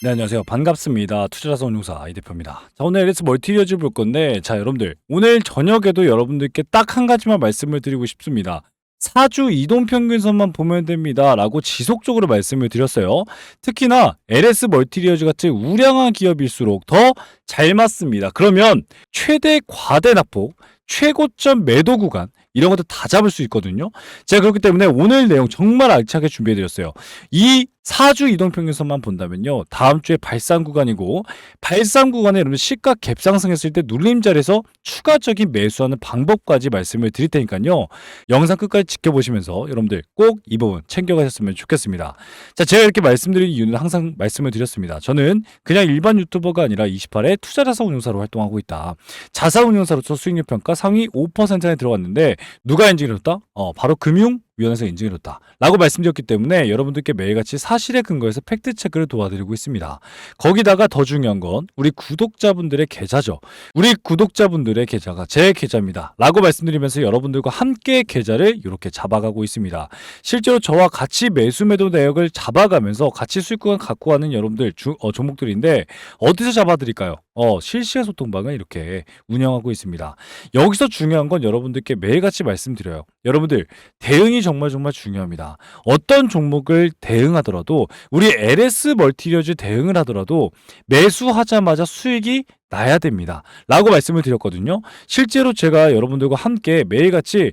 네, 안녕하세요. 반갑습니다. 투자자산 운용사 이 대표입니다. 자, 오늘 LS 멀티리어즈 볼 건데, 자, 여러분들, 오늘 저녁에도 여러분들께 딱 한 가지만 말씀을 드리고 싶습니다. 사주 이동 평균선만 보면 됩니다. 라고 지속적으로 말씀을 드렸어요. 특히나 LS 멀티리어즈 같은 우량한 기업일수록 더 잘 맞습니다. 그러면 최대 과대 낙폭, 최고점 매도 구간, 이런 것도 다 잡을 수 있거든요. 제가 그렇기 때문에 오늘 내용 정말 알차게 준비해드렸어요. 이 4주 이동평균선만 본다면요. 다음 주에 발산 구간이고 발산 구간에 여러분 시가 갭상승했을 때 눌림자리에서 추가적인 매수하는 방법까지 말씀을 드릴 테니까요. 영상 끝까지 지켜보시면서 여러분들 꼭 이 부분 챙겨가셨으면 좋겠습니다. 자, 제가 이렇게 말씀드린 이유는 항상 말씀을 드렸습니다. 저는 그냥 일반 유튜버가 아니라 28회 투자자산 운용사로 활동하고 있다. 자산 운용사로서 수익률 평가 상위 5%에 들어갔는데 누가 인증해줬다? 어, 바로 금융 위원회에서 인증해줬다. 라고 말씀드렸기 때문에 여러분들께 매일같이 사실에 근거해서 팩트체크를 도와드리고 있습니다. 거기다가 더 중요한 건 우리 구독자분들의 계좌죠. 우리 구독자분들의 계좌가 제 계좌입니다. 라고 말씀드리면서 여러분들과 함께 계좌를 이렇게 잡아가고 있습니다. 실제로 저와 같이 매수 매도 내역을 잡아가면서 같이 수익구간 갖고 가는 여러분들 주, 어, 종목들인데 어디서 잡아드릴까요? 어, 실시간 소통방을 이렇게 운영하고 있습니다. 여기서 중요한 건 여러분들께 매일같이 말씀드려요. 여러분들 대응이 정말 정말 중요합니다. 어떤 종목을 대응하더라도 우리 LS 멀티리어즈 대응을 하더라도 매수하자마자 수익이 나야 됩니다. 라고 말씀을 드렸거든요. 실제로 제가 여러분들과 함께 매일같이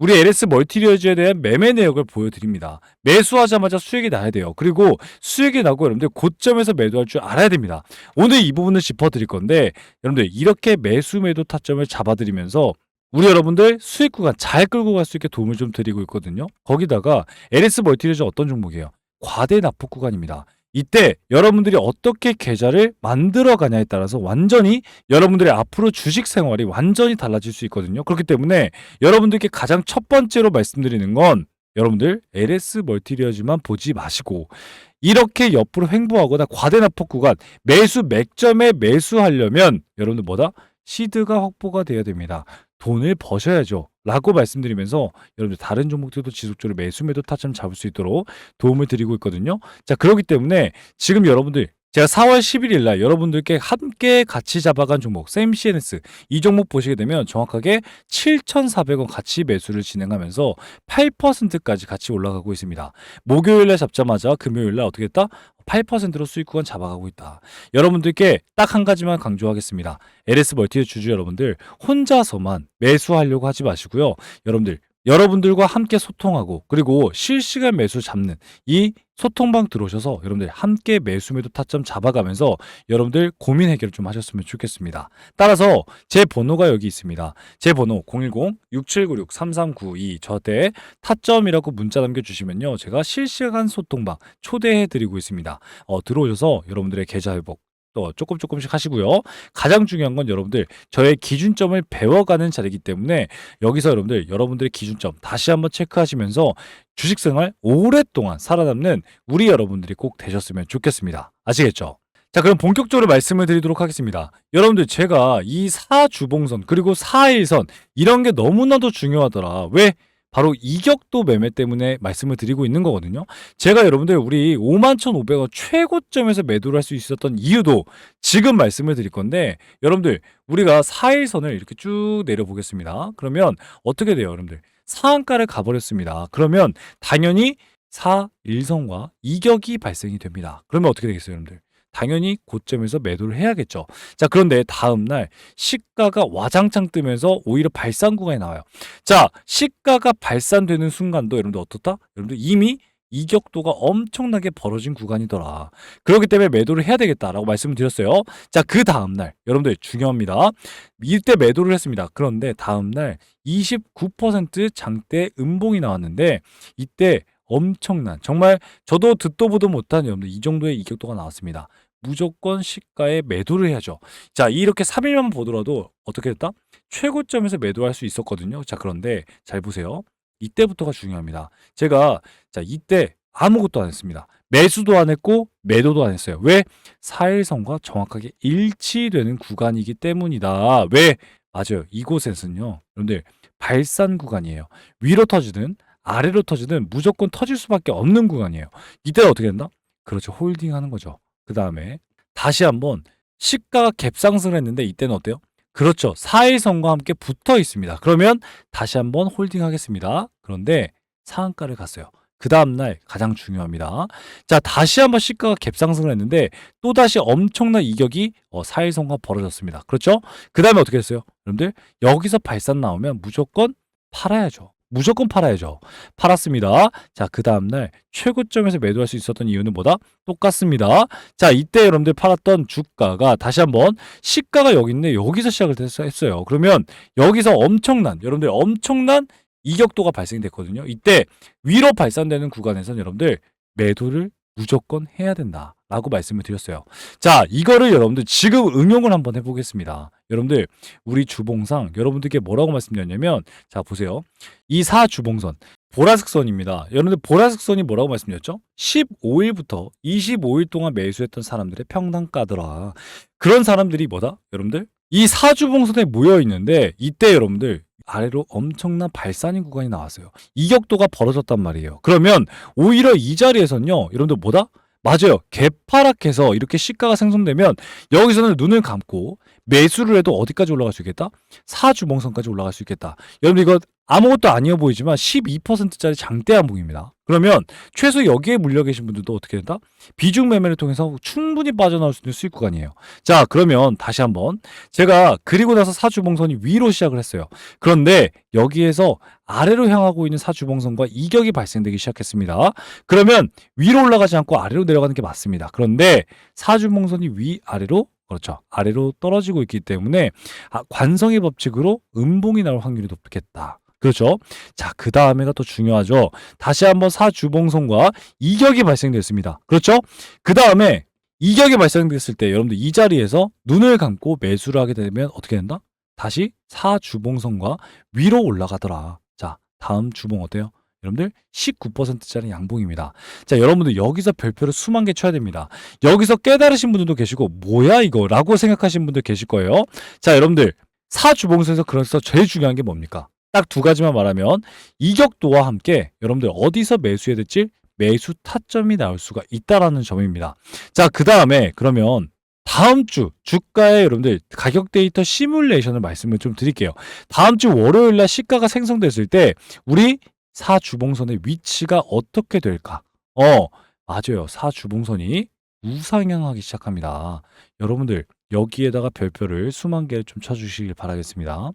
우리 LS 멀티리어즈에 대한 매매 내역을 보여드립니다. 매수하자마자 수익이 나야 돼요. 그리고 수익이 나고 여러분들 고점에서 매도할 줄 알아야 됩니다. 오늘 이 부분을 짚어드릴 건데 여러분들 이렇게 매수 매도 타점을 잡아드리면서 우리 여러분들 수익 구간 잘 끌고 갈 수 있게 도움을 좀 드리고 있거든요. 거기다가 LS 멀티리어즈 어떤 종목이에요? 과대 납폭 구간입니다. 이때 여러분들이 어떻게 계좌를 만들어 가냐에 따라서 완전히 여러분들의 앞으로 주식 생활이 완전히 달라질 수 있거든요. 그렇기 때문에 여러분들께 가장 첫 번째로 말씀드리는 건 여러분들 LS 멀티리어즈만 보지 마시고 이렇게 옆으로 횡보하거나 과대 납폭 구간 매수 맥점에 매수하려면 여러분들 뭐다? 시드가 확보가 돼야 됩니다. 돈을 버셔야죠. 라고 말씀드리면서 여러분들 다른 종목들도 지속적으로 매수 매도 타점 잡을 수 있도록 도움을 드리고 있거든요. 자, 그렇기 때문에 지금 여러분들 제가 4월 11일 날 여러분들께 함께 같이 잡아간 종목 샘CNS 이 종목 보시게 되면 정확하게 7,400원 같이 매수를 진행하면서 8%까지 같이 올라가고 있습니다. 목요일 날 잡자마자 금요일 날 어떻게 했다? 8%로 수익 구간 잡아가고 있다. 여러분들께 딱 한 가지만 강조하겠습니다. LS 멀티의 주주 여러분들 혼자서만 매수하려고 하지 마시고요. 여러분들 여러분들과 함께 소통하고 그리고 실시간 매수 잡는 이 소통방 들어오셔서 여러분들 함께 매수 매도 타점 잡아가면서 여러분들 고민 해결 좀 하셨으면 좋겠습니다. 따라서 제 번호가 여기 있습니다. 제 번호 010-6796-3392 저한테 타점이라고 문자 남겨주시면요. 제가 실시간 소통방 초대해 드리고 있습니다. 어, 들어오셔서 여러분들의 계좌 회복 또 조금 조금씩 하시고요. 가장 중요한 건 여러분들 저의 기준점을 배워가는 자리이기 때문에 여기서 여러분들 여러분들의 기준점 다시 한번 체크하시면서 주식 생활 오랫동안 살아남는 우리 여러분들이 꼭 되셨으면 좋겠습니다. 아시겠죠? 자, 그럼 본격적으로 말씀을 드리도록 하겠습니다. 여러분들 제가 이 사주봉선 그리고 사일선 이런 게 너무나도 중요하더라. 왜? 바로 이격도 매매 때문에 말씀을 드리고 있는 거거든요. 제가 여러분들 우리 51,500원 최고점에서 매도를 할 수 있었던 이유도 지금 말씀을 드릴 건데 여러분들 우리가 4일선을 이렇게 쭉 내려보겠습니다. 그러면 어떻게 돼요, 여러분들? 상한가를 가버렸습니다. 그러면 당연히 4일선과 이격이 발생이 됩니다. 그러면 어떻게 되겠어요, 여러분들? 당연히 고점에서 매도를 해야겠죠. 자, 그런데 다음날 시가가 와장창 뜨면서 오히려 발산 구간이 나와요. 자, 시가가 발산되는 순간도 여러분들 어떻다? 여러분들 이미 이격도가 엄청나게 벌어진 구간이더라. 그렇기 때문에 매도를 해야 되겠다라고 말씀을 드렸어요. 자, 그 다음날 여러분들 중요합니다. 이때 매도를 했습니다. 그런데 다음날 29% 장대 음봉이 나왔는데 이때 엄청난 정말 저도 듣도 보도 못한 여러분들 이 정도의 이격도가 나왔습니다. 무조건 시가에 매도를 해야죠. 자, 이렇게 3일만 보더라도 어떻게 됐다? 최고점에서 매도할 수 있었거든요. 자, 그런데 잘 보세요. 이때부터가 중요합니다. 제가 자, 이때 아무것도 안 했습니다. 매수도 안 했고 매도도 안 했어요. 왜? 4일선과 정확하게 일치되는 구간이기 때문이다. 왜? 맞아요. 이곳에서는요. 여러분들 발산 구간이에요. 위로 터지든 아래로 터지든 무조건 터질 수밖에 없는 구간이에요. 이때 어떻게 된다? 그렇죠. 홀딩하는 거죠. 그 다음에 다시 한번 시가가 갭상승을 했는데 이때는 어때요? 그렇죠. 4일선과 함께 붙어 있습니다. 그러면 다시 한번 홀딩하겠습니다. 그런데 상한가를 갔어요. 그 다음날 가장 중요합니다. 자, 다시 한번 시가가 갭상승을 했는데 또다시 엄청난 이격이 어, 4일선과 벌어졌습니다. 그렇죠? 그 다음에 어떻게 했어요? 여러분들, 여기서 발산 나오면 무조건 팔아야죠. 무조건 팔아야죠. 팔았습니다. 자, 그 다음날 최고점에서 매도할 수 있었던 이유는 뭐다? 똑같습니다. 자, 이때 여러분들 팔았던 주가가 다시 한번 시가가 여기 있네. 여기서 시작을 했- 했어요. 그러면 여기서 엄청난, 여러분들 엄청난 이격도가 발생됐거든요. 이때 위로 발산되는 구간에서는 여러분들 매도를 무조건 해야 된다 라고 말씀을 드렸어요. 자, 이거를 여러분들 지금 응용을 한번 해보겠습니다. 여러분들 우리 주봉상 여러분들께 뭐라고 말씀드렸냐면 자 보세요. 이 사주봉선 보라색 선입니다. 여러분들 보라색 선이 뭐라고 말씀드렸죠? 15일부터 25일 동안 매수했던 사람들의 평단가더라. 그런 사람들이 뭐다? 여러분들 이 사주봉선에 모여 있는데 이때 여러분들 아래로 엄청난 발산인 구간이 나왔어요. 이격도가 벌어졌단 말이에요. 그러면 오히려 이 자리에서는요, 여러분들 뭐다? 맞아요. 개파락해서 이렇게 시가가 생성되면 여기서는 눈을 감고 매수를 해도 어디까지 올라갈 수 있겠다? 사주봉선까지 올라갈 수 있겠다. 여러분 이거 아무것도 아니어 보이지만 12%짜리 장대 항봉입니다. 그러면 최소 여기에 물려 계신 분들도 어떻게 된다? 비중 매매를 통해서 충분히 빠져나올 수 있는 수익 구간이에요. 자, 그러면 다시 한번 제가 그리고 나서 사주봉선이 위로 시작을 했어요. 그런데 여기에서 아래로 향하고 있는 사주봉선과 이격이 발생되기 시작했습니다. 그러면 위로 올라가지 않고 아래로 내려가는 게 맞습니다. 그런데 사주봉선이 위 아래로 그렇죠. 아래로 떨어지고 있기 때문에 아, 관성의 법칙으로 음봉이 나올 확률이 높겠다. 그렇죠. 자, 그 다음에가 또 중요하죠. 다시 한번 사주봉선과 이격이 발생됐습니다. 그렇죠? 그 다음에 이격이 발생됐을 때 여러분들 이 자리에서 눈을 감고 매수를 하게 되면 어떻게 된다? 다시 사주봉선과 위로 올라가더라. 자, 다음 주봉 어때요? 여러분들 19%짜리 양봉입니다. 자, 여러분들 여기서 별표를 수만 개 쳐야 됩니다. 여기서 깨달으신 분들도 계시고 뭐야 이거 라고 생각하신 분들 계실 거예요. 자, 여러분들 사주봉선에서 그래서 제일 중요한 게 뭡니까? 딱 두 가지만 말하면 이격도와 함께 여러분들 어디서 매수해야 될지 매수 타점이 나올 수가 있다라는 점입니다. 자, 그 다음에 그러면 다음 주 주가의 여러분들 가격 데이터 시뮬레이션을 말씀을 좀 드릴게요. 다음 주 월요일 날 시가가 생성됐을 때 우리 사주봉선의 위치가 어떻게 될까? 어, 맞아요. 사주봉선이 우상향하기 시작합니다. 여러분들 여기에다가 별표를 수만 개를 좀 쳐주시길 바라겠습니다.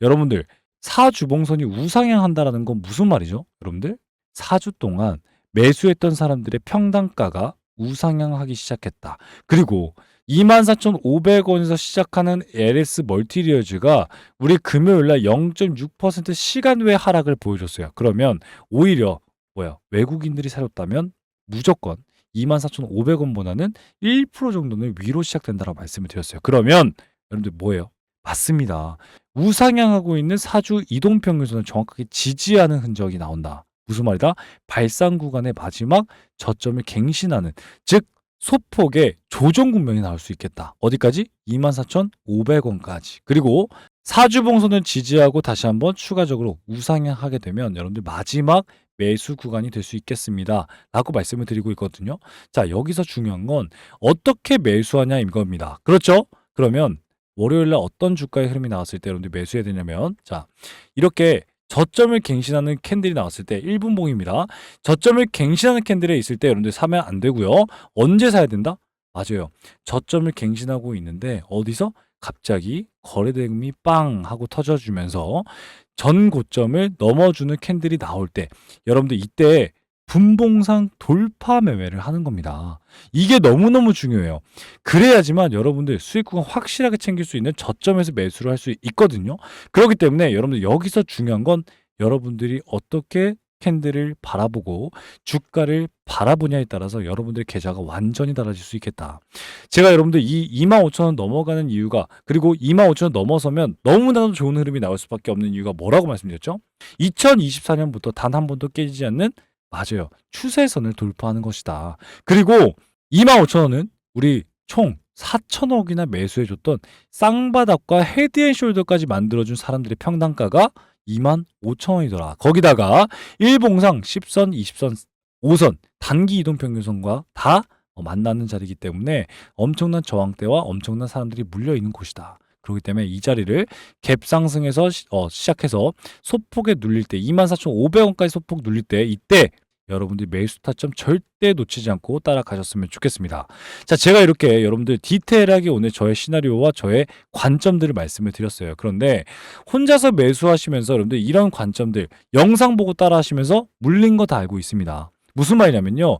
여러분들 사주봉선이 우상향한다라는 건 무슨 말이죠? 여러분들 4주 동안 매수했던 사람들의 평단가가 우상향하기 시작했다. 그리고 24,500원에서 시작하는 LS 멀티리어즈가 우리 금요일 날 0.6% 시간 외 하락을 보여줬어요. 그러면 오히려 뭐야? 외국인들이 사줬다면 무조건 24,500원보다는 1% 정도는 위로 시작된다라고 말씀을 드렸어요. 그러면 여러분들 뭐예요? 맞습니다. 우상향하고 있는 사주 이동평균선을 정확하게 지지하는 흔적이 나온다. 무슨 말이다? 발상 구간의 마지막 저점을 갱신하는 즉 소폭의 조정 국면이 나올 수 있겠다. 어디까지? 24,500원까지. 그리고 사주봉선을 지지하고 다시 한번 추가적으로 우상향하게 되면 여러분들 마지막 매수 구간이 될 수 있겠습니다. 라고 말씀을 드리고 있거든요. 자, 여기서 중요한 건 어떻게 매수하냐 이겁니다. 그렇죠? 그러면 월요일 날 어떤 주가의 흐름이 나왔을 때 여러분들 매수해야 되냐면 자, 이렇게 저점을 갱신하는 캔들이 나왔을 때 1분 봉입니다. 저점을 갱신하는 캔들에 있을 때 여러분들 사면 안 되고요. 언제 사야 된다? 맞아요. 저점을 갱신하고 있는데 어디서 갑자기 거래 대금이 빵 하고 터져주면서 전 고점을 넘어주는 캔들이 나올 때 여러분들 이때 분봉상 돌파 매매를 하는 겁니다. 이게 너무너무 중요해요. 그래야지만 여러분들 수익 구간 확실하게 챙길 수 있는 저점에서 매수를 할 수 있거든요. 그렇기 때문에 여러분들 여기서 중요한 건 여러분들이 어떻게 캔들을 바라보고 주가를 바라보냐에 따라서 여러분들의 계좌가 완전히 달라질 수 있겠다. 제가 여러분들 이 25,000원 넘어가는 이유가 그리고 25,000원 넘어서면 너무나도 좋은 흐름이 나올 수밖에 없는 이유가 뭐라고 말씀드렸죠? 2024년부터 단 한 번도 깨지지 않는 맞아요. 추세선을 돌파하는 것이다. 그리고 25,000원은 우리 총 4천억이나 매수해줬던 쌍바닥과 헤드앤숄더까지 만들어준 사람들의 평단가가 2만 5천 원이더라. 거기다가 일봉상 10선, 20선, 5선 단기 이동 평균선과 다 어, 만나는 자리이기 때문에 엄청난 저항대와 엄청난 사람들이 물려 있는 곳이다. 그렇기 때문에 이 자리를 갭 상승해서 시, 어, 시작해서 소폭에 눌릴 때 24,500원까지 소폭 눌릴 때 이때 여러분들이 매수 타점 절대 놓치지 않고 따라가셨으면 좋겠습니다. 자, 제가 이렇게 여러분들 디테일하게 오늘 저의 시나리오와 저의 관점들을 말씀을 드렸어요. 그런데 혼자서 매수하시면서 여러분들 이런 관점들 영상 보고 따라하시면서 물린 거 다 알고 있습니다. 무슨 말이냐면요.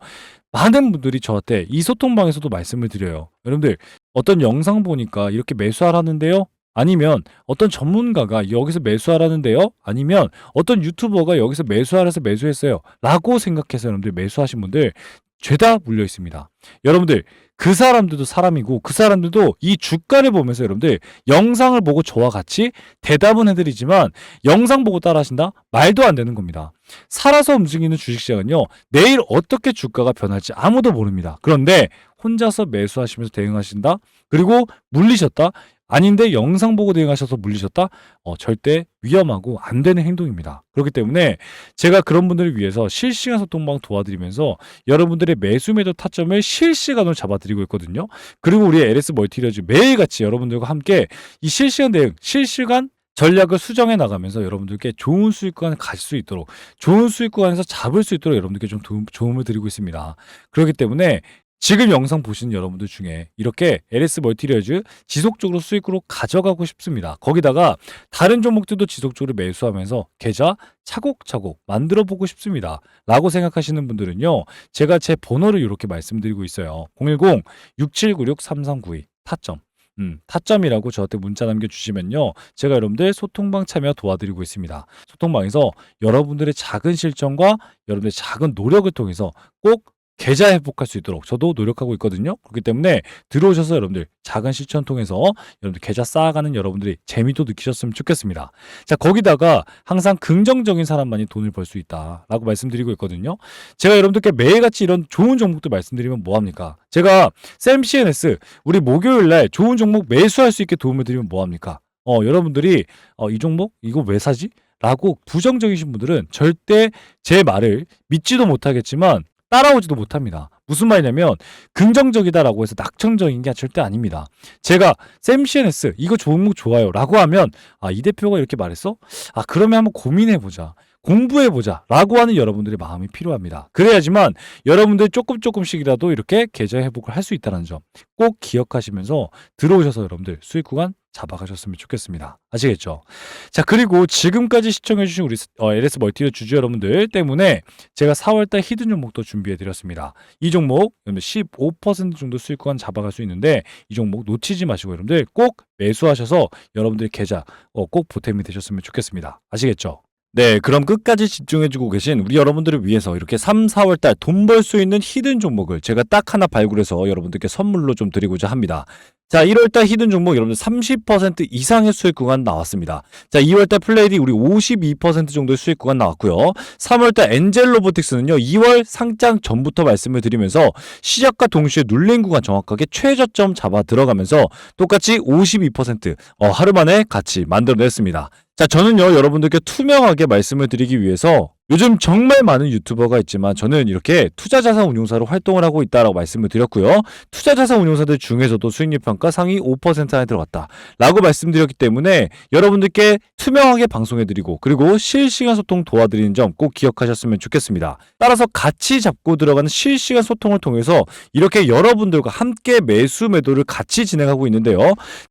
많은 분들이 저한테 이 소통방에서도 말씀을 드려요. 여러분들 어떤 영상 보니까 이렇게 매수하라는데요. 아니면 어떤 전문가가 여기서 매수하라는데요. 아니면 어떤 유튜버가 여기서 매수하라서 매수했어요. 라고 생각해서 여러분들 매수하신 분들 죄다 물려 있습니다. 여러분들 그 사람들도 사람이고 그 사람들도 이 주가를 보면서 여러분들 영상을 보고 저와 같이 대답은 해드리지만 영상 보고 따라하신다? 말도 안 되는 겁니다. 살아서 움직이는 주식시장은요 내일 어떻게 주가가 변할지 아무도 모릅니다. 그런데 혼자서 매수하시면서 대응하신다? 그리고 물리셨다? 아닌데 영상 보고 대응하셔서 물리셨다? 어, 절대 위험하고 안 되는 행동입니다. 그렇기 때문에 제가 그런 분들을 위해서 실시간 소통방 도와드리면서 여러분들의 매수 매도 타점을 실시간으로 잡아드리고 있거든요. 그리고 우리 LS 멀티리어즈 매일같이 여러분들과 함께 이 실시간 대응, 실시간 전략을 수정해 나가면서 여러분들께 좋은 수익 구간을 가질 수 있도록 좋은 수익 구간에서 잡을 수 있도록 여러분들께 좀 도움, 도움을 드리고 있습니다. 그렇기 때문에 지금 영상 보시는 여러분들 중에 이렇게 LS 멀티리어즈 지속적으로 수익으로 가져가고 싶습니다. 거기다가 다른 종목들도 지속적으로 매수하면서 계좌 차곡차곡 만들어 보고 싶습니다. 라고 생각하시는 분들은요. 제가 제 번호를 이렇게 말씀드리고 있어요. 010-6796-3392 타점. 음, 타점이라고 저한테 문자 남겨주시면요. 제가 여러분들 소통방 참여 도와드리고 있습니다. 소통방에서 여러분들의 작은 실정과 여러분들의 작은 노력을 통해서 꼭 계좌 회복할 수 있도록 저도 노력하고 있거든요. 그렇기 때문에 들어오셔서 여러분들 작은 실천 통해서 여러분들 계좌 쌓아가는 여러분들이 재미도 느끼셨으면 좋겠습니다. 자, 거기다가 항상 긍정적인 사람만이 돈을 벌 수 있다라고 말씀드리고 있거든요. 제가 여러분들께 매일같이 이런 좋은 종목들 말씀드리면 뭐합니까? 제가 샘 CNS 우리 목요일 날 좋은 종목 매수할 수 있게 도움을 드리면 뭐합니까? 어, 여러분들이 어, 이 종목 이거 왜 사지? 라고 부정적이신 분들은 절대 제 말을 믿지도 못하겠지만 따라오지도 못합니다. 무슨 말이냐면 긍정적이다라고 해서 낙천적인 게 절대 아닙니다. 제가 샘 CNS 이거 종목 좋아요라고 하면 아 이 대표가 이렇게 말했어? 아 그러면 한번 고민해 보자. 공부해 보자 라고 하는 여러분들의 마음이 필요합니다. 그래야지만 여러분들 조금 조금씩이라도 이렇게 계좌 회복을 할 수 있다는 점 꼭 기억하시면서 들어오셔서 여러분들 수익 구간 잡아가셨으면 좋겠습니다. 아시겠죠? 자, 그리고 지금까지 시청해주신 우리 어, LS 멀티리어 주주 여러분들 때문에 제가 4월달 히든 종목도 준비해드렸습니다. 이 종목 15% 정도 수익 구간 잡아갈 수 있는데 이 종목 놓치지 마시고 여러분들 꼭 매수하셔서 여러분들 계좌 어, 꼭 보탬이 되셨으면 좋겠습니다. 아시겠죠? 네, 그럼 끝까지 집중해주고 계신 우리 여러분들을 위해서 이렇게 3, 4월달 돈 벌 수 있는 히든 종목을 제가 딱 하나 발굴해서 여러분들께 선물로 좀 드리고자 합니다. 자, 1월달 히든 종목 여러분들 30% 이상의 수익 구간 나왔습니다. 자, 2월달 플레이디 우리 52% 정도의 수익 구간 나왔고요. 3월달 엔젤 로보틱스는요, 2월 상장 전부터 말씀을 드리면서 시작과 동시에 눌린 구간 정확하게 최저점 잡아 들어가면서 똑같이 52% 어, 하루 만에 같이 만들어냈습니다. 자, 저는요, 여러분들께 투명하게 말씀을 드리기 위해서 요즘 정말 많은 유튜버가 있지만 저는 이렇게 투자자산 운용사로 활동을 하고 있다라고 말씀을 드렸고요. 투자자산 운용사들 중에서도 수익률 평가 상위 5% 안에 들어갔다. 라고 말씀드렸기 때문에 여러분들께 투명하게 방송해드리고 그리고 실시간 소통 도와드리는 점 꼭 기억하셨으면 좋겠습니다. 따라서 같이 잡고 들어가는 실시간 소통을 통해서 이렇게 여러분들과 함께 매수 매도를 같이 진행하고 있는데요.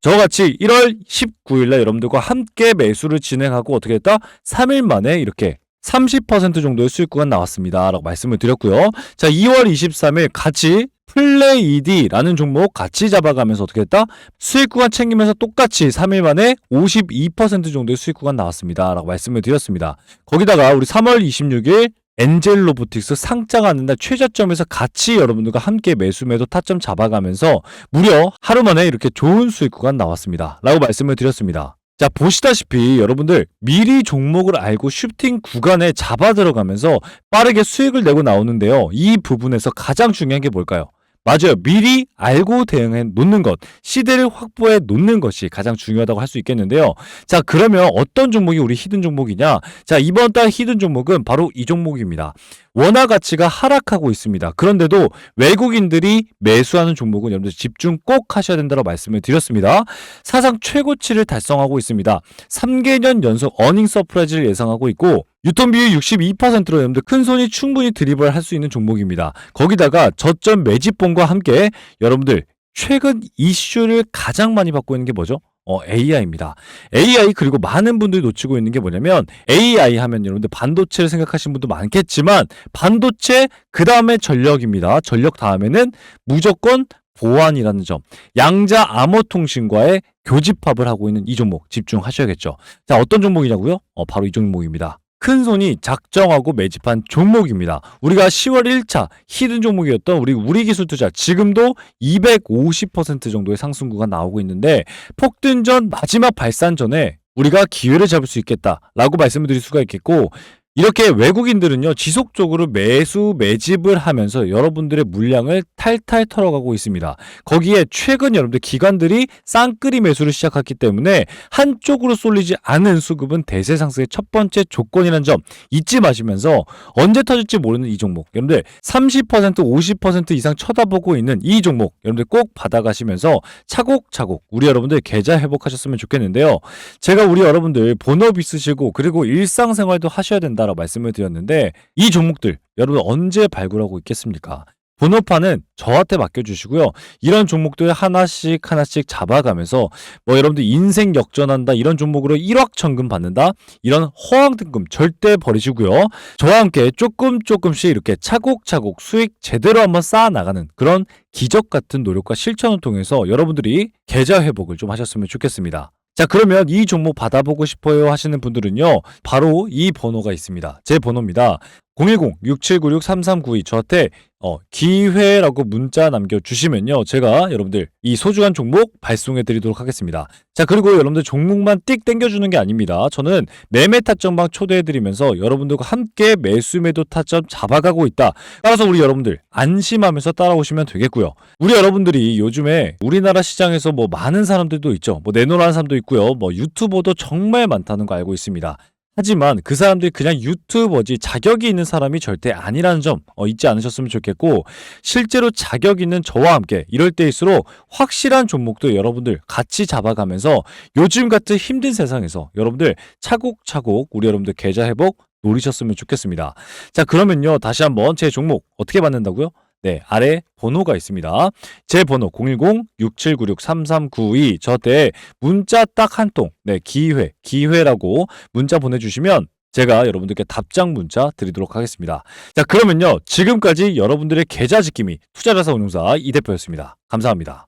저같이 1월 19일날 여러분들과 함께 매수를 진행하고 어떻게 했다? 3일 만에 이렇게 30% 정도의 수익 구간 나왔습니다. 라고 말씀을 드렸고요. 자, 2월 23일 같이 플레이디라는 종목 같이 잡아가면서 어떻게 했다? 수익 구간 챙기면서 똑같이 3일 만에 52% 정도의 수익 구간 나왔습니다. 라고 말씀을 드렸습니다. 거기다가 우리 3월 26일 엔젤 로보틱스 상장하는 날 최저점에서 같이 여러분들과 함께 매수 매도 타점 잡아가면서 무려 하루 만에 이렇게 좋은 수익 구간 나왔습니다. 라고 말씀을 드렸습니다. 자, 보시다시피 여러분들 미리 종목을 알고 슈팅 구간에 잡아 들어가면서 빠르게 수익을 내고 나오는데요. 이 부분에서 가장 중요한 게 뭘까요? 맞아요. 미리 알고 대응해 놓는 것, 시대를 확보해 놓는 것이 가장 중요하다고 할 수 있겠는데요. 자, 그러면 어떤 종목이 우리 히든 종목이냐? 자, 이번 달 히든 종목은 바로 이 종목입니다. 원화 가치가 하락하고 있습니다. 그런데도 외국인들이 매수하는 종목은 여러분들 집중 꼭 하셔야 된다고 말씀을 드렸습니다. 사상 최고치를 달성하고 있습니다. 3개년 연속 어닝 서프라이즈를 예상하고 있고 유통 비율 62%로 여러분들 큰 손이 충분히 드리블 할수 있는 종목입니다. 거기다가 저점 매집봉과 함께 여러분들 최근 이슈를 가장 많이 받고 있는 게 뭐죠? 어, AI입니다. AI 그리고 많은 분들이 놓치고 있는 게 뭐냐면 AI 하면 여러분들 반도체를 생각하시는 분도 많겠지만 반도체 그 다음에 전력입니다. 전력 다음에는 무조건 보안이라는 점. 양자 암호통신과의 교집합을 하고 있는 이 종목 집중하셔야겠죠. 자, 어떤 종목이냐고요? 어, 바로 이 종목입니다. 큰 손이 작정하고 매집한 종목입니다. 우리가 10월 1차 히든 종목이었던 우리 우리 기술 투자 지금도 250% 정도의 상승구가 나오고 있는데 폭등 전 마지막 발산 전에 우리가 기회를 잡을 수 있겠다라고 말씀을 드릴 수가 있겠고 이렇게 외국인들은요 지속적으로 매수 매집을 하면서 여러분들의 물량을 탈탈 털어가고 있습니다. 거기에 최근 여러분들 기관들이 쌍끌이 매수를 시작했기 때문에 한쪽으로 쏠리지 않은 수급은 대세 상승의 첫 번째 조건이라는 점 잊지 마시면서 언제 터질지 모르는 이 종목 여러분들 30% 50% 이상 쳐다보고 있는 이 종목 여러분들 꼭 받아가시면서 차곡차곡 우리 여러분들 계좌 회복하셨으면 좋겠는데요. 제가 우리 여러분들 본업 있으시고 그리고 일상생활도 하셔야 된다 라고 말씀을 드렸는데 이 종목들 여러분 언제 발굴하고 있겠습니까? 본업판은 저한테 맡겨주시고요. 이런 종목들 하나씩 하나씩 잡아가면서 뭐 여러분들 인생 역전한다 이런 종목으로 1억 천금 받는다 이런 허황 등금 절대 버리시고요. 저와 함께 조금 조금씩 이렇게 차곡차곡 수익 제대로 한번 쌓아 나가는 그런 기적 같은 노력과 실천을 통해서 여러분들이 계좌 회복을 좀 하셨으면 좋겠습니다. 자, 그러면 이 종목 받아보고 싶어요 하시는 분들은요, 바로 이 번호가 있습니다. 제 번호입니다. 010-6796-3392 저한테 어, 기회라고 문자 남겨주시면요. 제가 여러분들 이 소중한 종목 발송해 드리도록 하겠습니다. 자, 그리고 여러분들 종목만 띡 땡겨주는 게 아닙니다. 저는 매매 타점방 초대해 드리면서 여러분들과 함께 매수 매도 타점 잡아가고 있다. 따라서 우리 여러분들 안심하면서 따라오시면 되겠고요. 우리 여러분들이 요즘에 우리나라 시장에서 뭐 많은 사람들도 있죠. 뭐 내노라는 사람도 있고요. 뭐 유튜버도 정말 많다는 거 알고 있습니다. 하지만 그 사람들이 그냥 유튜버지 자격이 있는 사람이 절대 아니라는 점 어, 잊지 않으셨으면 좋겠고 실제로 자격 있는 저와 함께 이럴 때일수록 확실한 종목도 여러분들 같이 잡아가면서 요즘 같은 힘든 세상에서 여러분들 차곡차곡 우리 여러분들 계좌 회복 노리셨으면 좋겠습니다. 자 그러면요 다시 한번 제 종목 어떻게 받는다고요? 네, 아래 번호가 있습니다. 제 번호 010-6796-3392 저한테 문자 딱 한 통, 네, 기회, 기회라고 문자 보내주시면 제가 여러분들께 답장 문자 드리도록 하겠습니다. 자, 그러면요. 지금까지 여러분들의 계좌 지킴이 투자자사 운용사 이 대표였습니다. 감사합니다.